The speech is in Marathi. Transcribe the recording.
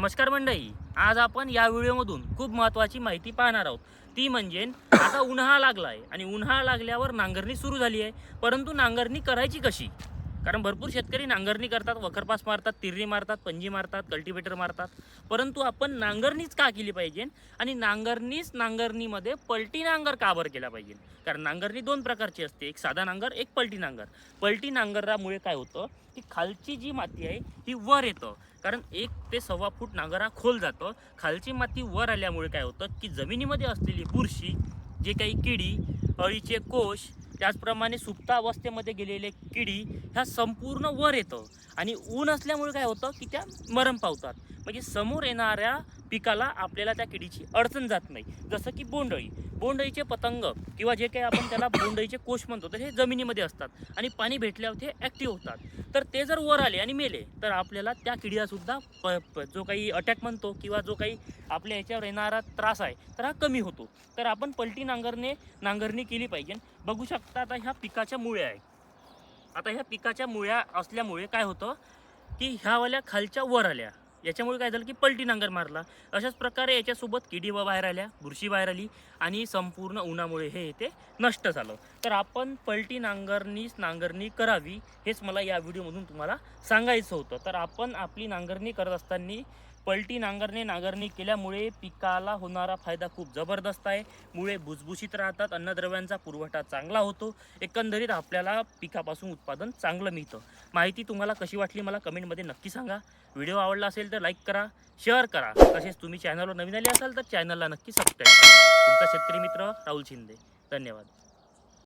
नमस्कार मंडळी आज आपण या व्हिडिओमधून खूप महत्त्वाची माहिती पाहणार आहोत. ती म्हणजे आता उन्हाळा लागला आहे आणि उन्हाळा लागल्यावर नांगरणी सुरू झाली आहे. परंतु नांगरणी करायची कशी? कारण भरपूर शेतकरी नांगरणी करतात वखरपास मारतात तिरणी मारतात पंजी मारतात कल्टिवेटर मारतात. परंतु आपण नांगरणीच का केली पाहिजे? आणि नांगरणीच नांगरणीमध्ये पलटी नांगर का बरं केला पाहिजे? कारण नांगरणी दोन प्रकारची असते. एक साधा नांगर एक पलटी नांगर. पलटी नांगरामुळे काय होतं? की खालची जी माती आहे ती वर येतं. कारण एक ते सव्वा फूट नांगरा खोल जातं. खालची माती वर आल्यामुळे काय होतं? की जमिनीमध्ये असलेली बुरशी जे काही किडी अळीचे कोश त्याचप्रमाणे सुप्त अवस्थेमध्ये गेलेले किडी ह्या संपूर्ण वर येतं. आणि ऊन असल्यामुळे काय होतं की त्या मरण पावतात. म्हणजे समोर येणाऱ्या पिकाला आपल्याला त्या किडीची अडचण जात नाही. जसं की बोंडअळी. बोंडअळीचे पतंग किंवा जे काही आपण त्याला बोंडळीचे कोश म्हणतो तर हे जमिनीमध्ये असतात आणि पाणी भेटल्यावर ते ॲक्टिव्ह होतात. तर ते जर वर आले आणि मेले तर आपल्याला त्या किडीलासुद्धा प प- जो काही अटॅक म्हणतो किंवा जो काही आपल्या याच्यावर येणारा त्रास आहे तर हा कमी होतो. तर आपण पलटी नांगरणे नांगरणी केली पाहिजे. बघू शकता आता ह्या पिकाच्या मुळ्या आहे आता ह्या पिकाच्या मुळ्या असल्यामुळे काय होतं की ह्यावाल्या खालच्या वर आल्या. याच्यामुळे काय झालं की पलटी नांगर मारला. अशाच प्रकारे याच्यासोबत किडी बाहेर आल्या बुरशी बाहेर आली आणि संपूर्ण उन्हामुळे हे ते नष्ट झालं. तर आपण पलटी नांगरणीच नांगरणी करावी हेच मला या व्हिडिओमधून तुम्हाला सांगायचं होतं. तर आपण आपली नांगरणी करत असताना पलटी नांगरणे नांगरणी केल्यामुळे पिकाला होणारा फायदा खूप जबरदस्त आहे. मुळे भुसभुशीत राहतात. अन्नद्रव्यांचा पुरवठा चांगला होतो. एकंदरीत आपल्याला पिकापासून उत्पादन चांगलं मिळतं. माहिती तुम्हाला कशी वाटली मला कमेंटमध्ये नक्की सांगा. व्हिडिओ आवडला असेल तर लाईक करा शेअर करा. तसेच तुम्ही चॅनलवर नवीन आले असाल तर चॅनलला नक्की सबस्क्राईब करा. तुमचा शेतकरी मित्र राहुल शिंदे. धन्यवाद.